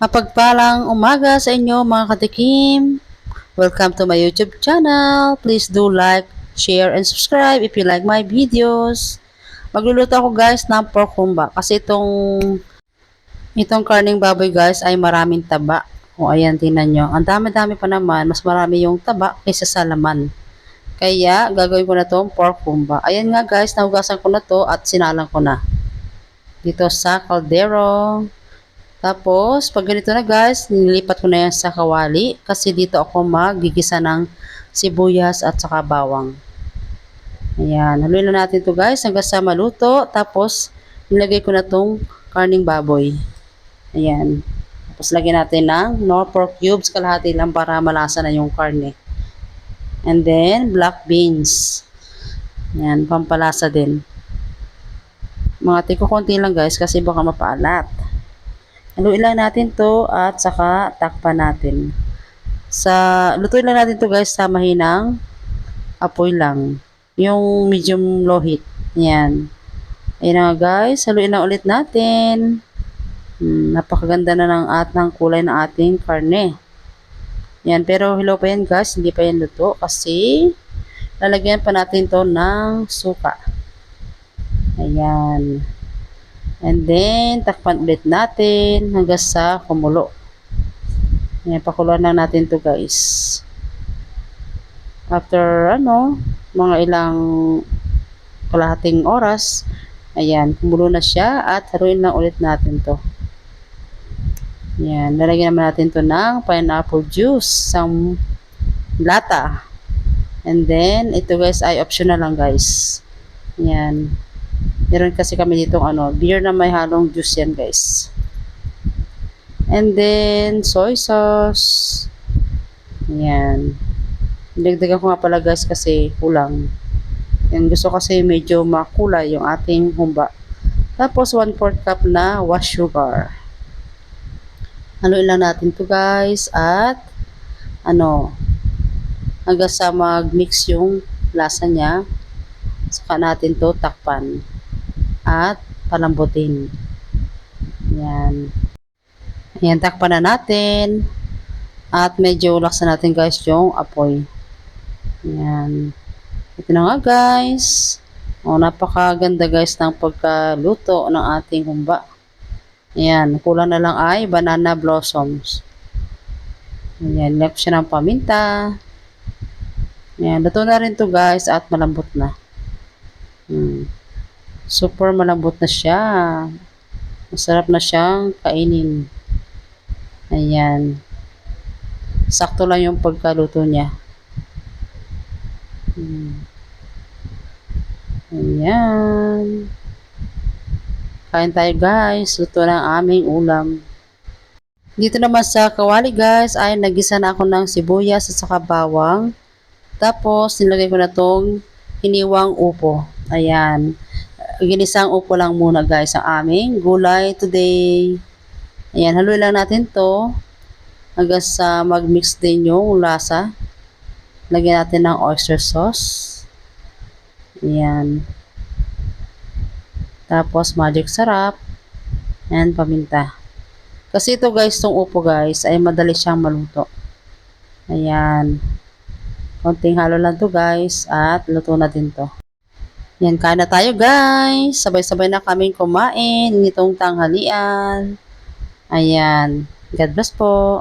Mapagpalang umaga sa inyo mga katikim. Welcome to my YouTube channel. Please do like, share, and subscribe if you like my videos. Magluluto ako guys ng pork humba kasi itong itong karning baboy guys ay maraming taba. O ayan, tingnan nyo. Ang dami-dami pa naman. Mas marami yung taba kaysa sa laman. Kaya, gagawin ko na itong pork humba. Ayan nga guys, nahugasan ko na to at sinalang ko na. Dito sa kaldero. Tapos, pag ganito na guys, nilipat ko na yan sa kawali kasi dito ako magigisa ng sibuyas at saka bawang. Ayan, haluin na natin to guys hanggang sa maluto. Tapos, nilagay ko na tong karning baboy. Ayan. Tapos, lagyan natin ng no pork cubes, kalahati lang para malasa na yung karne. And then, black beans. Ayan, pampalasa din. Mga tiko konti lang guys kasi baka mapaalat. Haluin lang natin to at saka takpan natin. Sa lutuin lang natin to guys sa mahinang apoy lang. Yung medium low heat. Yan. Ayan na guys, haluin na ulit natin. Hmm, napakaganda na ng at ng kulay ng ating karne. Yan, pero hilaw pa yan guys, hindi pa yan luto kasi lalagyan pa natin to ng suka. Ayan. And then, takpan ulit natin hanggang sa kumulo. Ayan, pakuluan lang natin to guys. After, ano, mga ilang kalahating oras, ayan, kumulo na siya at haruin lang ulit natin to. Ayan, lalagyan naman natin to ng pineapple juice, isang lata. And then, ito guys ay optional lang guys. Ayan. Meron kasi kami dito ano, beer na may halong juice yan guys. And then, soy sauce. Ayan. Dagdagan ko nga pala guys kasi kulang. Yan, gusto kasi medyo makulay yung ating humba. Tapos, 1 4 cup na wash sugar. Haluin lang natin to guys. At, ano, hanggang sa mag-mix yung lasa niya. Saka natin to takpan at palambutin. Yan. Yan, takpan na natin. At medyo laksan natin guys yung apoy. Yan. Ito na nga guys. O, napakaganda guys ng pagkaluto ng ating humba. Yan, kulang na lang ay banana blossoms. Yan, left siya ng paminta. Yan, luto na rin to guys at malambot na. Hmm. Super malambot na siya. Masarap na siyang kainin. Ayan. Sakto lang yung pagkaluto niya. Hmm. Ayan. Kain tayo guys. Luto ng aming ulam. Dito naman sa kawali guys ay nagisa na ako ng sibuyas at saka bawang. Tapos nilagay ko na tong hiniwang upo. Ayan. Ginisang upo lang muna guys ang aming gulay today. Ayan, haluin lang natin to hanggang sa mag-mix din yung lasa. Lagyan natin ng oyster sauce. Ayan. Tapos magic sarap. And paminta. Kasi ito guys, itong upo guys, ay madali siyang maluto. Ayan. Konting halo lang to guys at luto na din to. Yan, kain na tayo guys. Sabay-sabay na kaming kumain nitong tanghalian. Ayan. God bless po.